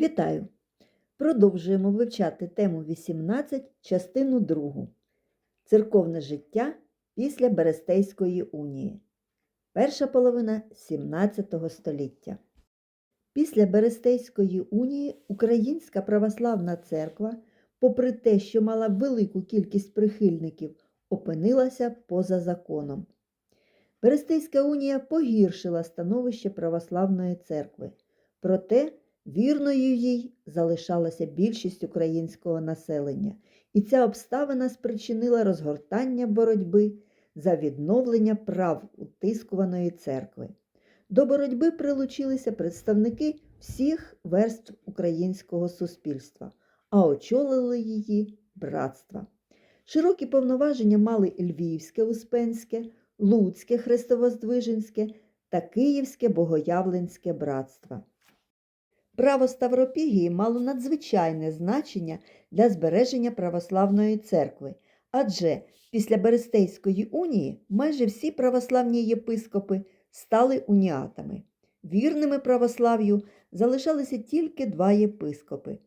Вітаю! Продовжуємо вивчати тему 18, частину 2. Церковне життя після Берестейської унії. Перша половина 17 століття. Після Берестейської унії Українська православна церква, попри те, що мала велику кількість прихильників, опинилася поза законом. Берестейська унія погіршила становище православної церкви. Проте вірною їй залишалася більшість українського населення, і ця обставина спричинила розгортання боротьби за відновлення прав утискуваної церкви. До боротьби прилучилися представники всіх верств українського суспільства, а очолили її братства. Широкі повноваження мали Львівське Успенське, Луцьке Хрестовоздвиженське та Київське Богоявленське братство. Право Ставропігії мало надзвичайне значення для збереження православної церкви, адже після Берестейської унії майже всі православні єпископи стали уніатами. Вірними православ'ю залишалися тільки два єпископи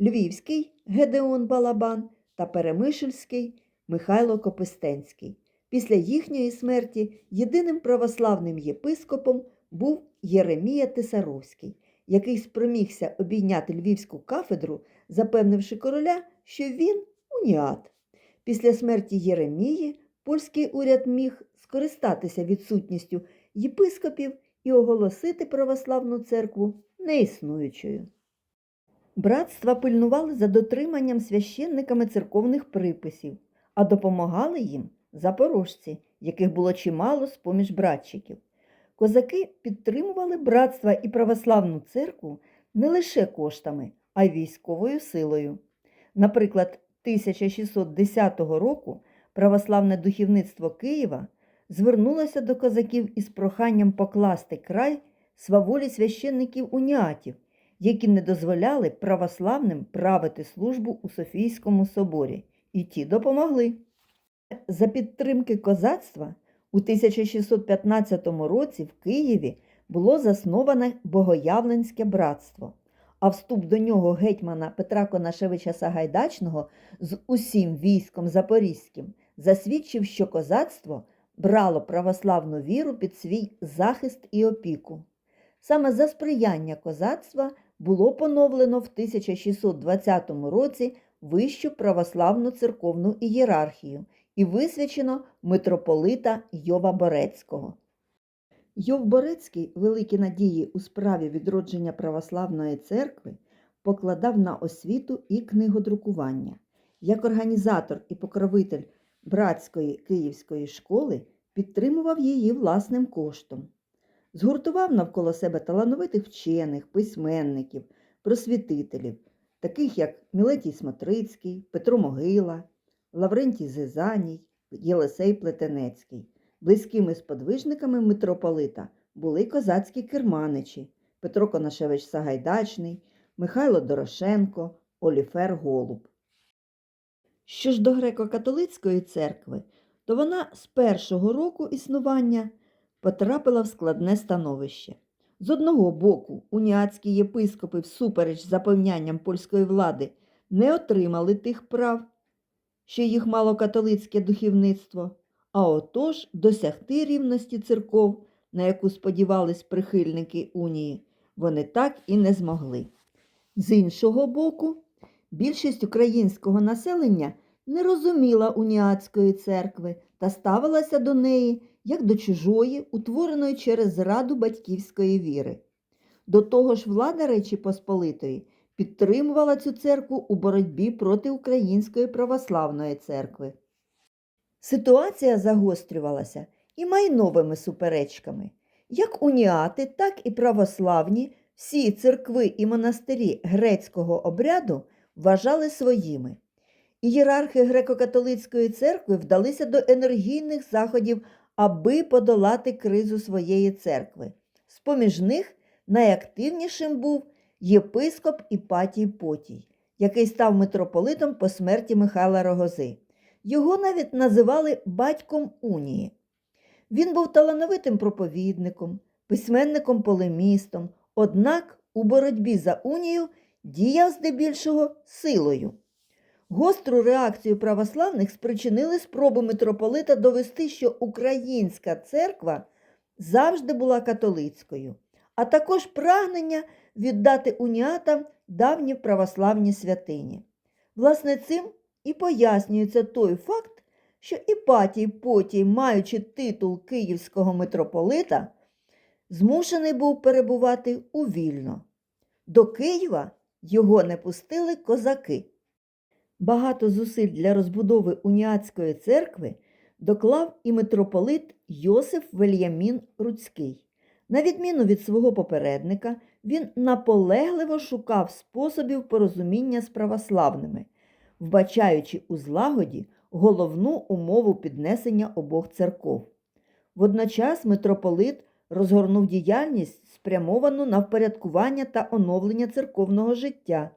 Львівський Гедеон Балабан та Перемишльський Михайло Копистенський. Після їхньої смерті єдиним православним єпископом був Єремія Тисаровський, який спромігся обійняти львівську кафедру, запевнивши короля, що він уніат. Після смерті Єремії польський уряд міг скористатися відсутністю єпископів і оголосити православну церкву неіснуючою. Братства пильнували за дотриманням священниками церковних приписів, а допомагали їм запорожці, яких було чимало з-поміж братчиків. Козаки підтримували братства і православну церкву не лише коштами, а й військовою силою. Наприклад, 1610 року православне духовництво Києва звернулося до козаків із проханням покласти край сваволі священників уніатів, які не дозволяли православним правити службу у Софійському соборі, і ті допомогли. За підтримки козацтва у 1615 році в Києві було засноване Богоявленське братство, а вступ до нього гетьмана Петра Конашевича Сагайдачного з усім військом Запорізьким засвідчив, що козацтво брало православну віру під свій захист і опіку. Саме за сприяння козацтва було поновлено в 1620 році вищу православну церковну ієрархію і висвячено митрополита Йова Борецького. Йов Борецький великі надії у справі відродження православної церкви покладав на освіту і книгодрукування. Як організатор і покровитель братської київської школи підтримував її власним коштом. Згуртував навколо себе талановитих вчених, письменників, просвітителів, таких як Мілетій Смотрицький, Петро Могила, Лаврентій Зизаній, Єлисей Плетенецький. Близькими сподвижниками митрополита були козацькі керманичі Петро Конашевич Сагайдачний, Михайло Дорошенко, Оліфер Голуб. Що ж до греко-католицької церкви, то вона з першого року існування потрапила в складне становище. З одного боку, уніатські єпископи, всупереч запевнянням польської влади, не отримали тих прав, що їх мало католицьке духовництво, а отож досягти рівності церков, на яку сподівались прихильники унії, вони так і не змогли. З іншого боку, більшість українського населення не розуміла уніатської церкви та ставилася до неї як до чужої, утвореної через зраду батьківської віри. До того ж, влада Речі Посполитої підтримувала цю церкву у боротьбі проти Української православної церкви. Ситуація загострювалася і майновими суперечками. Як уніати, так і православні всі церкви і монастирі грецького обряду вважали своїми. Ієрархи греко-католицької церкви вдалися до енергійних заходів, аби подолати кризу своєї церкви. З-поміж них найактивнішим був єпископ Іпатій Потій, який став митрополитом по смерті Михайла Рогози. Його навіть називали батьком унії. Він був талановитим проповідником, письменником полемістом, однак у боротьбі за унію діяв здебільшого силою. Гостру реакцію православних спричинили спроби митрополита довести, що українська церква завжди була католицькою, а також прагнення віддати уніатам давні православні святині. Власне, цим і пояснюється той факт, що Іпатій потій, маючи титул київського митрополита, змушений був перебувати у Вільно. До Києва його не пустили козаки. Багато зусиль для розбудови уніатської церкви доклав і митрополит Йосиф Вельямін Руцький. На відміну від свого попередника, він наполегливо шукав способів порозуміння з православними, вбачаючи у злагоді головну умову піднесення обох церков. Водночас митрополит розгорнув діяльність, спрямовану на впорядкування та оновлення церковного життя.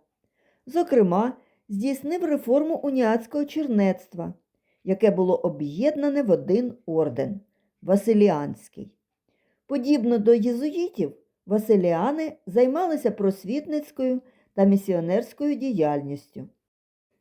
Зокрема, здійснив реформу уніатського чернецтва, яке було об'єднане в один орден Василіанський. Подібно до єзуїтів, василіани займалися просвітницькою та місіонерською діяльністю.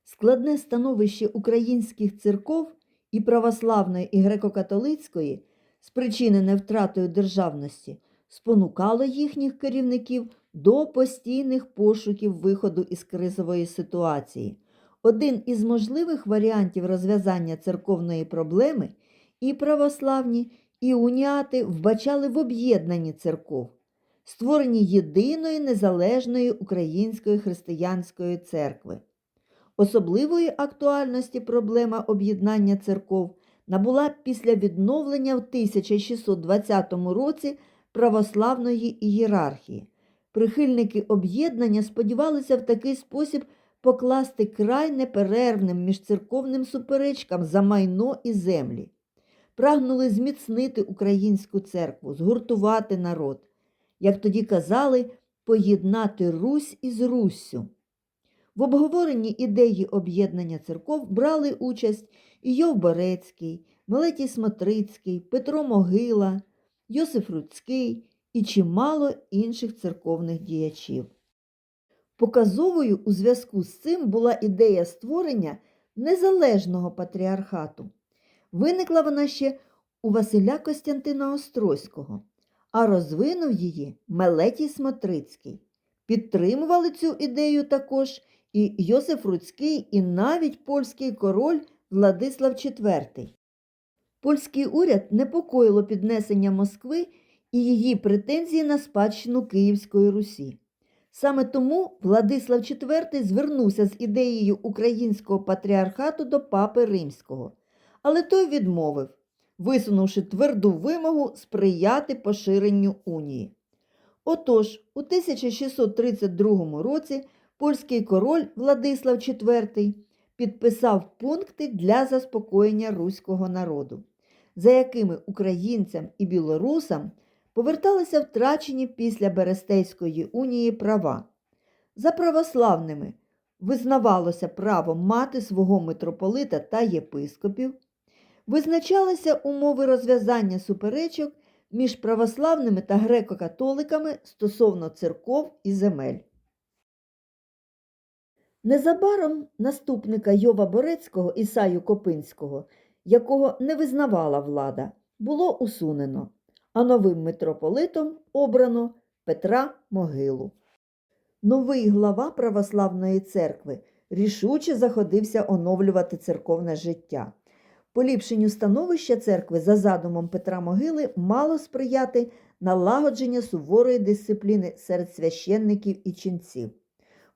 Складне становище українських церков і православної, і греко-католицької, спричинене втратою державності, спонукало їхніх керівників до постійних пошуків виходу із кризової ситуації. Один із можливих варіантів розв'язання церковної проблеми і православні, і уніати вбачали в об'єднанні церков, створенні єдиної незалежної української християнської церкви. Особливої актуальності проблема об'єднання церков набула після відновлення в 1620 році православної ієрархії. Прихильники об'єднання сподівалися в такий спосіб покласти край неперервним міжцерковним суперечкам за майно і землі. Прагнули зміцнити українську церкву, згуртувати народ, як тоді казали, поєднати Русь із Руссю. В обговоренні ідеї об'єднання церков брали участь і Йов Борецький, Мелетій Смотрицький, Петро Могила, Йосиф Руцький і чимало інших церковних діячів. Показовою у зв'язку з цим була ідея створення незалежного патріархату. Виникла вона ще у Василя Костянтина Острозького, а розвинув її Мелетій Смотрицький. Підтримували цю ідею також і Йосиф Руцький, і навіть польський король Владислав IV. Польський уряд непокоїло піднесення Москви і її претензії на спадщину Київської Русі. Саме тому Владислав IV звернувся з ідеєю українського патріархату до папи Римського, але той відмовив, висунувши тверду вимогу сприяти поширенню унії. Отож, у 1632 році польський король Владислав IV підписав пункти для заспокоєння руського народу, за якими українцям і білорусам поверталися втрачені після Берестейської унії права. За православними визнавалося право мати свого митрополита та єпископів, визначалися умови розв'язання суперечок між православними та греко-католиками стосовно церков і земель. Незабаром наступника Йова Борецького Ісаю Копинського, якого не визнавала влада, було усунено, а новим митрополитом обрано Петра Могилу. Новий глава православної церкви рішуче заходився оновлювати церковне життя. Поліпшенню становища церкви за задумом Петра Могили мало сприяти налагодження суворої дисципліни серед священників і ченців.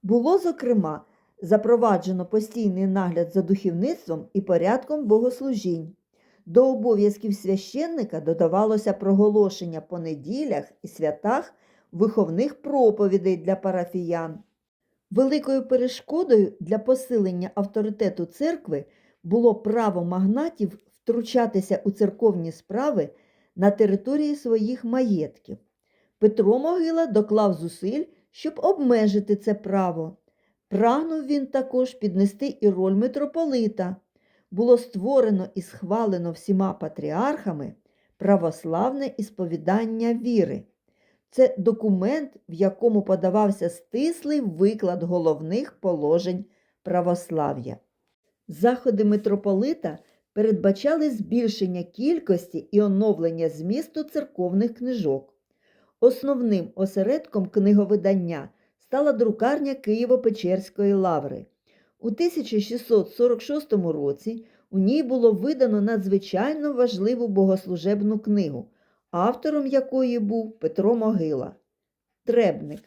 Було, зокрема, запроваджено постійний нагляд за духовництвом і порядком богослужінь. До обов'язків священника додавалося проголошення по неділях і святах виховних проповідей для парафіян. Великою перешкодою для посилення авторитету церкви було право магнатів втручатися у церковні справи на території своїх маєтків. Петро Могила доклав зусиль, щоб обмежити це право. Прагнув він також піднести і роль митрополита. Було створено і схвалено всіма патріархами православне ісповідання віри. Це документ, в якому подавався стислий виклад головних положень православ'я. Заходи митрополита передбачали збільшення кількості і оновлення змісту церковних книжок. Основним осередком книговидання стала друкарня Києво-Печерської лаври. У 1646 році у ній було видано надзвичайно важливу богослужебну книгу, автором якої був Петро Могила. Требник.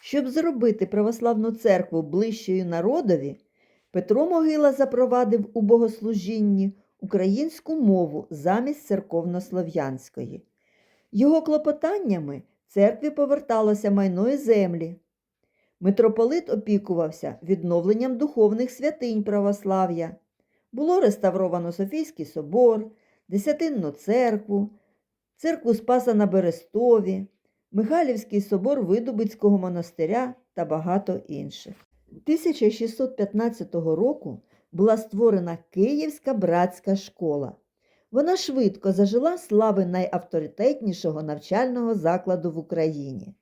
Щоб зробити православну церкву ближчою народові, Петро Могила запровадив у богослужінні українську мову замість церковнослов'янської. Його клопотаннями церкві поверталося майно і землі. Митрополит опікувався відновленням духовних святинь православ'я. Було реставровано Софійський собор, Десятинну церкву, церкву Спаса на Берестові, Михайлівський собор Видубицького монастиря та багато інших. 1615 року була створена Київська братська школа. Вона швидко зажила слави найавторитетнішого навчального закладу в Україні.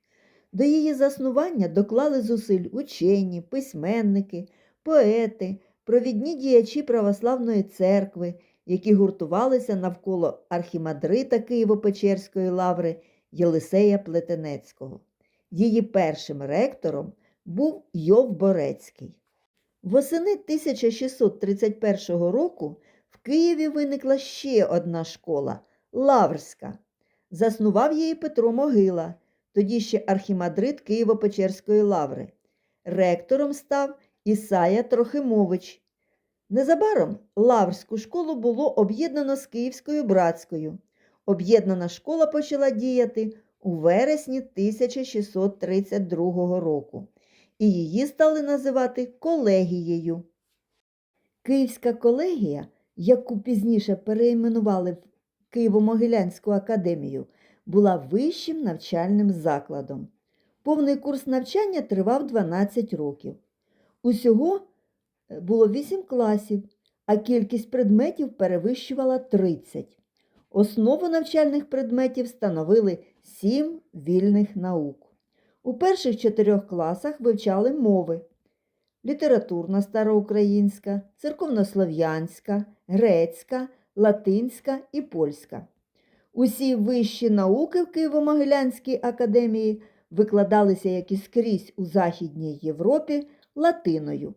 До її заснування доклали зусиль учені, письменники, поети, провідні діячі православної церкви, які гуртувалися навколо архімандрита Києво-Печерської лаври Єлисея Плетенецького. Її першим ректором був Йов Борецький. Восени 1631 року в Києві виникла ще одна школа Лаврська. Заснував її Петро Могила, тоді ще архімандрит Києво-Печерської лаври. Ректором став Ісая Трохимович. Незабаром Лаврську школу було об'єднано з Київською братською. Об'єднана школа почала діяти у вересні 1632 року, і її стали називати колегією. Київська колегія, яку пізніше перейменували в Києво-Могилянську академію, була вищим навчальним закладом. Повний курс навчання тривав 12 років. Усього е, було 8 класів, а кількість предметів перевищувала 30. Основу навчальних предметів становили 7 вільних наук. У перших чотирьох класах вивчали мови: літературна староукраїнська, церковнослов'янська, грецька, латинська і польська. Усі вищі науки в Києво-Могилянській академії викладалися як і скрізь у Західній Європі латиною.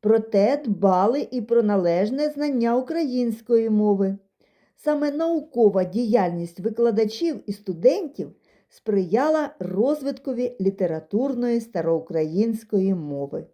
Проте дбали і про належне знання української мови. Саме наукова діяльність викладачів і студентів сприяла розвиткові літературної староукраїнської мови.